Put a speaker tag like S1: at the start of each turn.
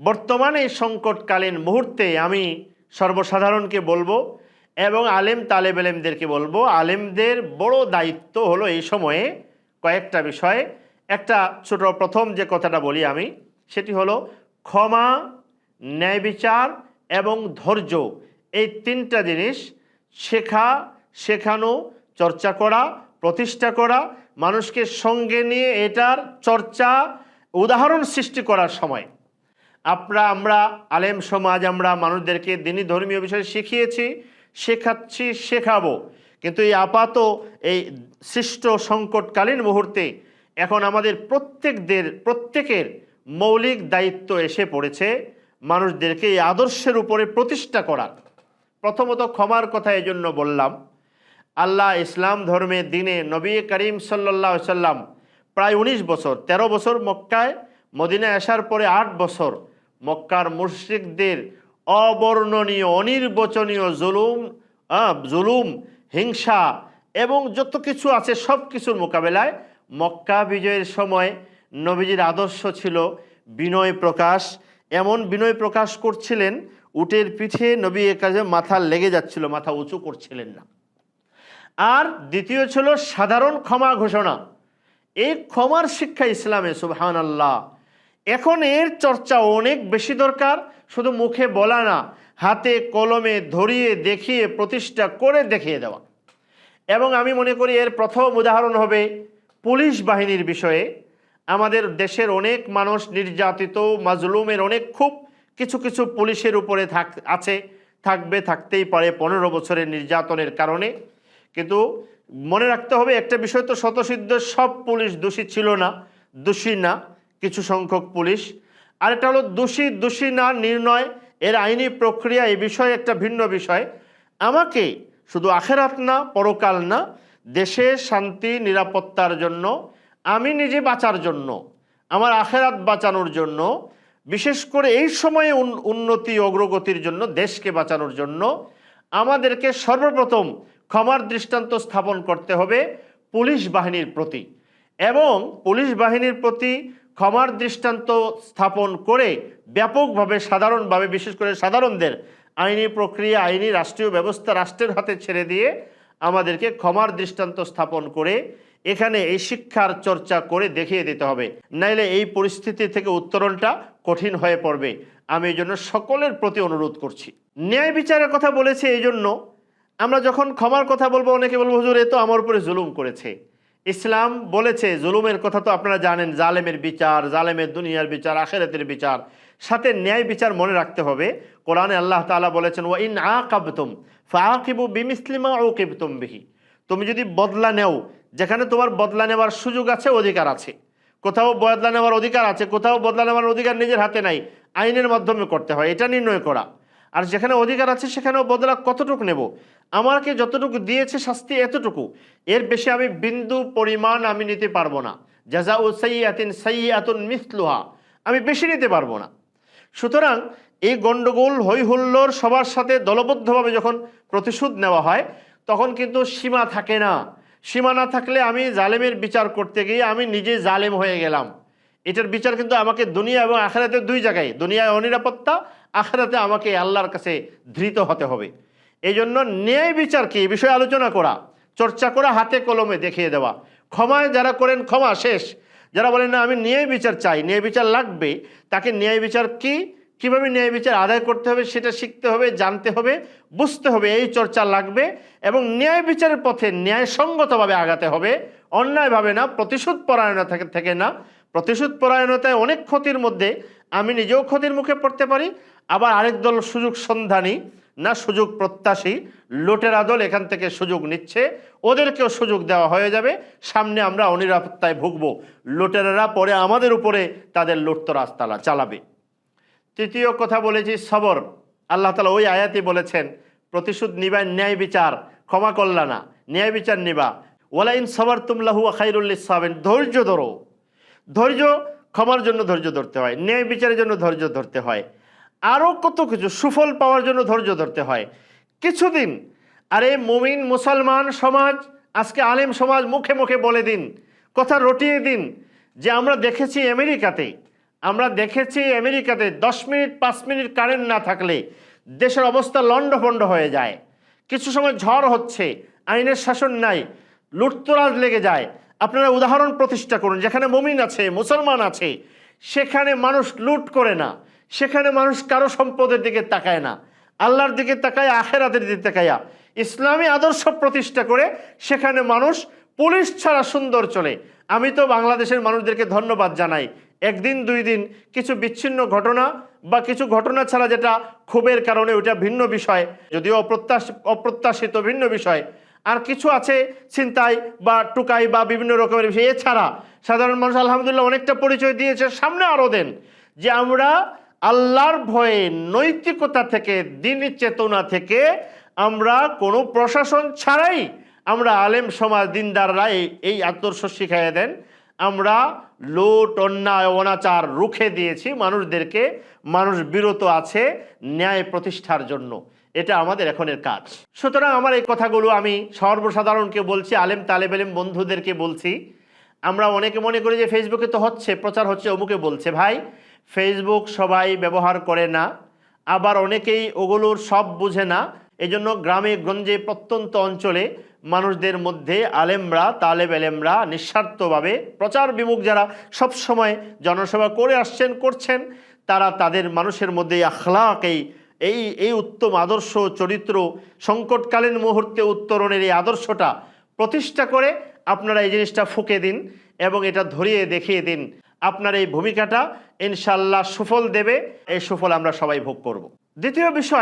S1: বর্তমানে সংকটকালীন মুহূর্তে আমি সর্বসাধারণকে বলব এবং আলেম তালেব আলেমদেরকে বলব, আলেমদের বড় দায়িত্ব হলো এই সময়ে কয়েকটা বিষয়ে। একটা ছোট প্রথম যে কথাটা বলি আমি, সেটি হলো ক্ষমা, ন্যায় বিচার এবং ধৈর্য। এই তিনটা জিনিস শেখা, শেখানো, চর্চা করা, প্রতিষ্ঠা করা, মানুষকে সঙ্গে নিয়ে এটার চর্চা, উদাহরণ সৃষ্টি করার সময়। আমরা আমরা আলেম সমাজ, আমরা মানুষদেরকে দিনই ধর্মীয় বিষয় শিখিয়েছি, শেখাচ্ছি, শেখাবো। কিন্তু এই আপাত এই সৃষ্ট সংকটকালীন মুহূর্তে এখন আমাদের প্রত্যেকদের, প্রত্যেকের মৌলিক দায়িত্ব এসে পড়েছে মানুষদেরকে এই আদর্শের উপরে প্রতিষ্ঠা করা প্রথমত ক্ষমার কথা এই জন্য বললাম, আল্লাহ ইসলাম ধর্মে দিনে নবী করিম সাল্লাহ সাল্লাম প্রায় ১৯ বছর ১৩ বছর মক্কায় মদিনায় আসার পরে আট বছর মক্কার মুশ্রিকদের অবর্ণনীয়, অনির্বচনীয় জুলুম জুলুম, হিংসা এবং যত কিছু আছে সব কিছুর মোকাবেলায় মক্কা বিজয়ের সময় নবীজির আদর্শ ছিল বিনয় প্রকাশ। এমন বিনয় প্রকাশ করছিলেন, উটের পিঠে নবী কাজে মাথা লেগে যাচ্ছিল, মাথা উঁচু করছিলেন না। আর দ্বিতীয় ছিল সাধারণ ক্ষমা ঘোষণা। এই ক্ষমার শিক্ষা ইসলামে সুবহান আল্লাহ এখন এর চর্চা অনেক বেশি দরকার, শুধু মুখে বলা না, হাতে কলমে ধরিয়ে দেখিয়ে প্রতিষ্ঠা করে দেখিয়ে দেওয়া। এবং আমি মনে করি এর প্রথম উদাহরণ হবে পুলিশ বাহিনীর বিষয়ে। আমাদের দেশের অনেক মানুষ নির্যাতিত, মাজলুমের অনেক খুব কিছু কিছু পুলিশের উপরে থাক, আছে, থাকবে, থাকতেই পারে পনেরো বছরের নির্যাতনের কারণে। কিন্তু মনে রাখতে হবে একটা বিষয় তো শতসিদ্ধ সব পুলিশ দোষী ছিল না, দোষী না। কিছু সংখ্যক পুলিশ। আরেকটা হলো দোষী দোষী না নির্ণয় এর আইনি প্রক্রিয়া এই বিষয়ে একটা ভিন্ন বিষয়। আমাকে শুধু আখেরাত না, পরকাল না দেশের শান্তি, নিরাপত্তার জন্য, আমি নিজে বাঁচার জন্য, আমার আখেরাত বাঁচানোর জন্য, বিশেষ করে এই সময়ে উন- উন্নতি, অগ্রগতির জন্য, দেশকে বাঁচানোর জন্য, আমাদেরকে সর্বপ্রথম ক্ষমার দৃষ্টান্ত স্থাপন করতে হবে পুলিশ বাহিনীর প্রতি। এবং পুলিশ বাহিনীর প্রতি ক্ষমার দৃষ্টান্ত স্থাপন করে ব্যাপকভাবে সাধারণভাবে, বিশেষ করে সাধারণদের আইনি প্রক্রিয়া, আইনি রাষ্ট্রীয় ব্যবস্থা রাষ্ট্রের হাতে ছেড়ে দিয়ে আমাদেরকে ক্ষমার দৃষ্টান্ত স্থাপন করে এখানে এই শিক্ষার চর্চা করে দেখিয়ে দিতে হবে। নাইলে এই পরিস্থিতি থেকে উত্তরণটা কঠিন হয়ে পড়বে। আমি এই জন্য সকলের প্রতি অনুরোধ করছি। ন্যায় বিচারের কথা বলেছে এই জন্য আমরা যখন ক্ষমার কথা বলব, অনেকে বলব, হুজুর, এ তো আমার উপরে জুলুম করেছে। ইসলাম বলেছে, জুলুমের কথা তো আপনারা জানেন, জালেমের বিচার, জালেমের দুনিয়ার বিচার, আখেরাতের বিচার। সাথে ন্যায় বিচার মনে রাখতে হবে। কোরআনে আল্লাহ তাআলা বলেছেন ওয়া ইন আকাবতুম ফাআকিবু বিমিসলিমা উকিবতুম বিহি। তুমি যদি বদলা নেও, যেখানে তোমার বদলা নেওয়ার সুযোগ আছে, অধিকার আছে। কোথাও বদলা নেওয়ার অধিকার আছে, কোথাও বদলা নেওয়ার অধিকার নিজের হাতে নাই, আইনের মাধ্যমে করতে হয়। এটা নির্ণয় করা। আর যেখানে অধিকার আছে, সেখানেও বদলা কতটুকু নেব? আমাকে যতটুকু দিয়েছে শাস্তি এতটুকু। এর বেশি আমি বিন্দু পরিমাণ আমি নিতে পারব না। জাজা ও সাইয়াতিন সাইয়াতুন মিসলুহা। আমি বেশি নিতে পারব না। সুতরাং এই গণ্ডগোল হই হুল্লোড় সবার সাথে দলবদ্ধভাবে যখন প্রতিশোধ নেওয়া হয়, তখন কিন্তু সীমা থাকে না। সীমা না থাকলে আমি জালেমের বিচার করতে গিয়ে আমি নিজে জালেম হয়ে গেলাম। এটার বিচার কিন্তু আমাকে দুনিয়া এবং আখেরাতে দুই জায়গায়, দুনিয়ায় অনিরাপত্তা আখেরাতে আমাকে আল্লাহর কাছে ধৃত হতে হবে। এই জন্য ন্যায় বিচার কি? বিষয়ে আলোচনা করা, চর্চা করা, হাতে কলমে দেখিয়ে দেওয়া। ক্ষমায় যারা করেন, ক্ষমা শেষ। যারা বলেন, না, আমি ন্যায় বিচার চাই, ন্যায় বিচার লাগবে। তাকে ন্যায় বিচার কি? কীভাবে ন্যায় বিচার আদায় করতে হবে, সেটা শিখতে হবে, জানতে হবে, বুঝতে হবে, এই চর্চা লাগবে এবং ন্যায় বিচারের পথে ন্যায়সঙ্গতভাবে আগাতে হবে। অন্যায়ভাবে না, প্রতিশোধ পরায়ণতা থেকে থেকে না। প্রতিশোধ পরায়ণতায় অনেক ক্ষতির মধ্যে আমি নিজেও ক্ষতির মুখে পড়তে পারি আবার আরেক দল সুযোগ সন্ধানী, না সুযোগ প্রত্যাশী, লোটেরা দল এখান থেকে সুযোগ নিচ্ছে, ওদেরকেও সুযোগ দেওয়া হয়ে যাবে, সামনে আমরা অনিরাপত্তায় ভুগব। লোটেরারা পরে আমাদের উপরে তাদের লুটতরাজ তালা চালাবে। তৃতীয় কথা বলেছি, সবর। আল্লাহ তালা ওই আয়াতি বলেছেন, প্রতিশোধ নিবা ন্যায় বিচার, ক্ষমা করলা না, ন্যায় বিচার নিবা। ওয়ালাইন সবর তুমলাহু খাইরুল্লিস সাবেন ধৈর্য ধরো। ধৈর্য ক্ষমার জন্য ধৈর্য ধরতে হয়, ন্যায় বিচারের জন্য ধৈর্য ধরতে হয়। আরও কত কিছু সুফল পাওয়ার জন্য ধৈর্য ধরতে হয়। কিছুদিন, আরে মুমিন মুসলমান সমাজ, আজকে আলেম সমাজ মুখে মুখে বলে দিন, কথা রটিয়ে দিন যে আমরা দেখেছি আমেরিকাতে, আমরা দেখেছি আমেরিকাতে দশ মিনিট, পাঁচ মিনিট কারেন্ট না থাকলে দেশের অবস্থা লণ্ডভণ্ড হয়ে যায়। কিছু সময় ঝড় হচ্ছে, আইনের শাসন নাই, লুটতরাজ লেগে যায়। আপনারা উদাহরণ প্রতিষ্ঠা করুন, যেখানে মমিন আছে, মুসলমান আছে, সেখানে মানুষ লুট করে না। সেখানে মানুষ কারও সম্পদের দিকে তাকায় না। আল্লাহর দিকে তাকায়, আখেরাতের দিকে তাকায়া। ইসলামী আদর্শ প্রতিষ্ঠা করে সেখানে মানুষ পুলিশ ছাড়া সুন্দর চলে। আমি তো বাংলাদেশের মানুষদেরকে ধন্যবাদ জানাই। একদিন, দুই দিন কিছু বিচ্ছিন্ন ঘটনা বা কিছু ঘটনা ছাড়া যেটা ক্ষোভের কারণে ওইটা ভিন্ন বিষয়, যদিও অপ্রত্যাশ, অপ্রত্যাশিত ভিন্ন বিষয়। আর কিছু আছে চিন্তায় বা টুকাই বা বিভিন্ন রকমের বিষয়। এছাড়া সাধারণ মানুষ আলহামদুলিল্লাহ অনেকটা পরিচয় দিয়েছে, সামনে আরও দেন যে আমরা আল্লাহর ভয়ে নৈতিকতা থেকে দিনী চেতনা থেকে আমরা কোনো প্রশাসন ছাড়াই আমরা আলেম সমাজ দিনদাররা এই এই আদর্শ শিখাইয়া দেন। আমরা লোট, অন্যায়, অনাচার রুখে দিয়েছি মানুষদেরকে। মানুষ বিরত আছে ন্যায় প্রতিষ্ঠার জন্য। এটা আমাদের এখনের কাজ। সুতরাং আমার এই কথাগুলো আমি সর্বসাধারণকে বলছি, আলেম তালেব আলেম বন্ধুদেরকে বলছি। আমরা অনেকে মনে করি যে ফেসবুকে তো হচ্ছে, প্রচার হচ্ছে, অমুকে বলছে। ভাই ফেসবুক সবাই ব্যবহার করে না, আবার অনেকেই ওগুলোর সব বুঝে না। এজন্য গ্রামে গঞ্জে প্রত্যন্ত অঞ্চলে মানুষদের মধ্যে আলেমরা, তালেব আলেমরা নিঃস্বার্থভাবে প্রচার বিমুখ যারা সব সময় জনসভা করে আসছেন, করছেন, তারা তাদের মানুষের মধ্যে আখলাক, এই এই এই উত্তম আদর্শ চরিত্র সংকটকালীন মুহূর্তে উত্তরণের এই আদর্শটা প্রতিষ্ঠা করে আপনারা এই জিনিসটা ফুঁকে দিন এবং এটা ধরিয়ে দেখিয়ে দিন। আপনার এই ভূমিকাটা ইনশাল্লাহ সুফল দেবে। এই সুফল আমরা সবাই ভোগ করব। দ্বিতীয় বিষয়